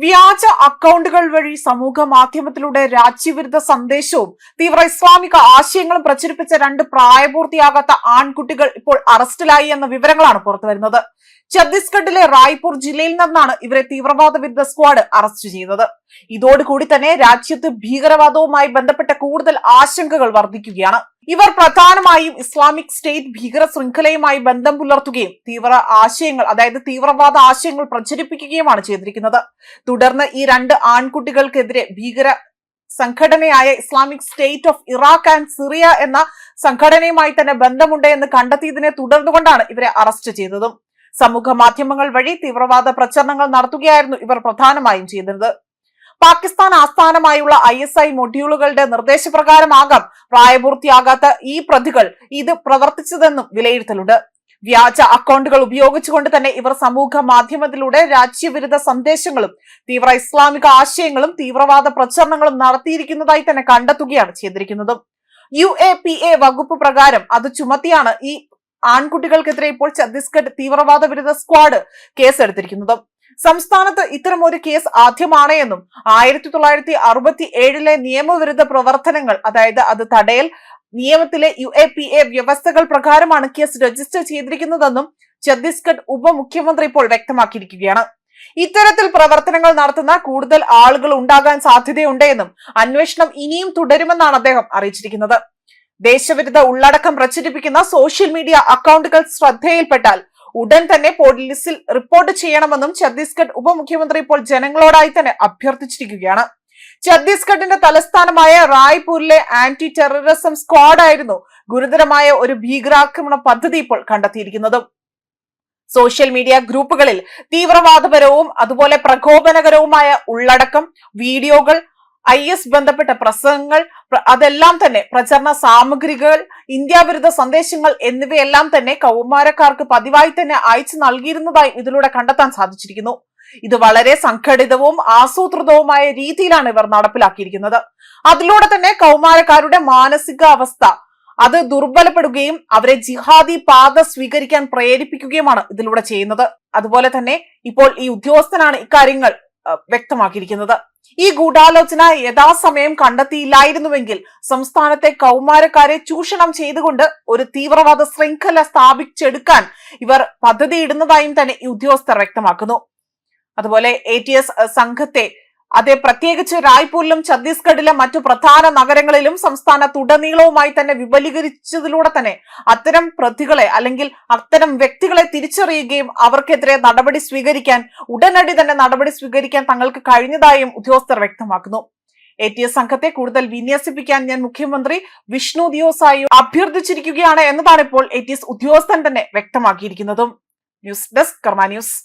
വ്യാജ അക്കൗണ്ടുകൾ വഴി സമൂഹ മാധ്യമത്തിലൂടെ രാജ്യവിരുദ്ധ സന്ദേശവും തീവ്ര ഇസ്ലാമിക ആശയങ്ങളും പ്രചരിപ്പിച്ച രണ്ട് പ്രായപൂർത്തിയാകാത്ത ആൺകുട്ടികൾ ഇപ്പോൾ അറസ്റ്റിലായി എന്ന വിവരങ്ങളാണ് പുറത്തുവരുന്നത് ഛത്തീസ്ഗഡിലെ റായ്പൂർ ജില്ലയിൽ നിന്നാണ് ഇവരെ തീവ്രവാദ വിരുദ്ധ സ്ക്വാഡ് അറസ്റ്റ് ചെയ്തത്. ഇതോടുകൂടി തന്നെ രാജ്യത്ത് ഭീകരവാദവുമായി ബന്ധപ്പെട്ട കൂടുതൽ ആശങ്കകൾ വർദ്ധിക്കുകയാണ്. ഇവർ പ്രധാനമായും ഇസ്ലാമിക് സ്റ്റേറ്റ് ഭീകര ശൃംഖലയുമായി ബന്ധം പുലർത്തുകയും തീവ്ര ആശയങ്ങൾ അതായത് തീവ്രവാദ ആശയങ്ങൾ പ്രചരിപ്പിക്കുകയുമാണ് ചെയ്തിരിക്കുന്നത്. തുടർന്ന് ഈ രണ്ട് ആൺകുട്ടികൾക്കെതിരെ ഭീകര സംഘടനയായ Islamic State of Iraq and Syria എന്ന സംഘടനയുമായി തന്നെ ബന്ധമുണ്ട് എന്ന് കണ്ടെത്തിയതിനെ തുടർന്നുകൊണ്ടാണ് ഇവരെ അറസ്റ്റ് ചെയ്തതും. സമൂഹ മാധ്യമങ്ങൾ വഴി തീവ്രവാദ പ്രചരണങ്ങൾ നടത്തുകയായിരുന്നു ഇവർ പ്രധാനമായും ചെയ്തിരുന്നത്. പാകിസ്ഥാൻ ആസ്ഥാനമായുള്ള ഐ എസ് ഐ മൊഡ്യൂളുകളുടെ നിർദ്ദേശപ്രകാരമാകാം പ്രായപൂർത്തിയാകാത്ത ഈ പ്രതികൾ ഇത് പ്രവർത്തിച്ചതെന്നും വിലയിരുത്തലുണ്ട്. വ്യാജ അക്കൗണ്ടുകൾ ഉപയോഗിച്ചുകൊണ്ട് തന്നെ ഇവർ സമൂഹ മാധ്യമത്തിലൂടെ രാജ്യവിരുദ്ധ സന്ദേശങ്ങളും തീവ്ര ഇസ്ലാമിക ആശയങ്ങളും തീവ്രവാദ പ്രചരണങ്ങളും നടത്തിയിരിക്കുന്നതായി തന്നെ കണ്ടെത്തുകയാണ് ചെയ്തിരിക്കുന്നത്. യു എ പി എ വകുപ്പ് പ്രകാരം അത് ചുമത്തിയാണ് ഈ ആൺകുട്ടികൾക്കെതിരെ ഇപ്പോൾ ഛത്തീസ്ഗഡ് തീവ്രവാദ വിരുദ്ധ സ്ക്വാഡ് കേസെടുത്തിരിക്കുന്നത്. സംസ്ഥാനത്ത് ഒരു കേസ് ആദ്യമാണ് എന്നും ആയിരത്തി തൊള്ളായിരത്തി അറുപത്തി ഏഴിലെ നിയമവിരുദ്ധ പ്രവർത്തനങ്ങൾ അതായത് അത് തടയൽ നിയമത്തിലെ യു എ പി എ വ്യവസ്ഥകൾ പ്രകാരമാണ് കേസ് രജിസ്റ്റർ ചെയ്തിരിക്കുന്നതെന്നും ഛത്തീസ്ഗഡ് ഉപമുഖ്യമന്ത്രി ഇപ്പോൾ വ്യക്തമാക്കിയിരിക്കുകയാണ്. ഇത്തരത്തിൽ പ്രവർത്തനങ്ങൾ നടത്തുന്ന കൂടുതൽ ആളുകൾ ഉണ്ടാകാൻ സാധ്യതയുണ്ട് എന്നും അന്വേഷണം ഇനിയും തുടരുമെന്നാണ് അദ്ദേഹം അറിയിച്ചിരിക്കുന്നത്. ദേശവിരുദ്ധ ഉള്ളടക്കം പ്രചരിപ്പിക്കുന്ന സോഷ്യൽ മീഡിയ അക്കൗണ്ടുകൾ ശ്രദ്ധയിൽപ്പെട്ടാൽ ഉടൻ തന്നെ പോലീസിൽ റിപ്പോർട്ട് ചെയ്യണമെന്നും ഛത്തീസ്ഗഡ് ഉപമുഖ്യമന്ത്രി ഇപ്പോൾ ജനങ്ങളോടായി തന്നെ അഭ്യർത്ഥിച്ചിരിക്കുകയാണ്. ഛത്തീസ്ഗഡിന്റെ തലസ്ഥാനമായ റായ്പൂരിലെ ആന്റി ടെററിസം സ്ക്വാഡ് ആയിരുന്നു ഗുരുതരമായ ഒരു ഭീകരാക്രമണ പദ്ധതി ഇപ്പോൾ കണ്ടെത്തിയിരിക്കുന്നത്. സോഷ്യൽ മീഡിയ ഗ്രൂപ്പുകളിൽ തീവ്രവാദപരവും അതുപോലെ പ്രകോപനകരവുമായ ഉള്ളടക്കം വീഡിയോകൾ ഐ എസ് ബന്ധപ്പെട്ട പ്രസംഗങ്ങൾ അതെല്ലാം തന്നെ പ്രചരണ സാമഗ്രികൾ ഇന്ത്യ വിരുദ്ധ സന്ദേശങ്ങൾ എന്നിവയെല്ലാം തന്നെ കൗമാരക്കാർക്ക് പതിവായി തന്നെ അയച്ചു നൽകിയിരുന്നതായി ഇതിലൂടെ കണ്ടെത്താൻ സാധിച്ചിരിക്കുന്നു. ഇത് വളരെ സംഘടിതവും ആസൂത്രിതവുമായ രീതിയിലാണ് ഇവർ നടപ്പിലാക്കിയിരിക്കുന്നത്. അതിലൂടെ തന്നെ കൗമാരക്കാരുടെ മാനസിക അവസ്ഥ അത് ദുർബലപ്പെടുകയും അവരെ ജിഹാദി പാത സ്വീകരിക്കാൻ പ്രേരിപ്പിക്കുകയുമാണ് ഇതിലൂടെ ചെയ്യുന്നത്. അതുപോലെ തന്നെ ഇപ്പോൾ ഈ ഉദ്യോഗസ്ഥനാണ് ഇക്കാര്യങ്ങൾ വ്യക്തമാക്കിയിരിക്കുന്നത്. ഈ ഗൂഢാലോചന യഥാസമയം കണ്ടെത്തിയില്ലായിരുന്നുവെങ്കിൽ സംസ്ഥാനത്തെ കൗമാരക്കാരെ ചൂഷണം ചെയ്തുകൊണ്ട് ഒരു തീവ്രവാദ ശൃംഖല സ്ഥാപിച്ചെടുക്കാൻ ഇവർ പദ്ധതിയിടുന്നതായും തന്നെ ഉദ്യോഗസ്ഥർ വ്യക്തമാക്കുന്നു. അതുപോലെ എ സംഘത്തെ അതേ പ്രത്യേകിച്ച് റായ്പൂരിലും ഛത്തീസ്ഗഡിലെ മറ്റു പ്രധാന നഗരങ്ങളിലും സംസ്ഥാന സംസ്ഥാനത്തുടനീളവുമായി തന്നെ വിപുലീകരിച്ചതിലൂടെ തന്നെ അത്തരം പ്രതികളെ അല്ലെങ്കിൽ അത്തരം വ്യക്തികളെ തിരിച്ചറിയുകയും അവർക്കെതിരെ നടപടി സ്വീകരിക്കാൻ ഉടനടി തന്നെ നടപടി സ്വീകരിക്കാൻ തങ്ങൾക്ക് കഴിഞ്ഞതായും ഉദ്യോഗസ്ഥർ വ്യക്തമാക്കുന്നു. എ ടി എസ് സംഘത്തെ കൂടുതൽ വിന്യസിപ്പിക്കാൻ ഞാൻ മുഖ്യമന്ത്രി വിഷ്ണു ദിയോസായി അഭ്യർത്ഥിച്ചിരിക്കുകയാണ് എന്നതാണ് ഇപ്പോൾ എ ടി എസ് ഉദ്യോഗസ്ഥൻ തന്നെ വ്യക്തമാക്കിയിരിക്കുന്നതും. News desk Karma news.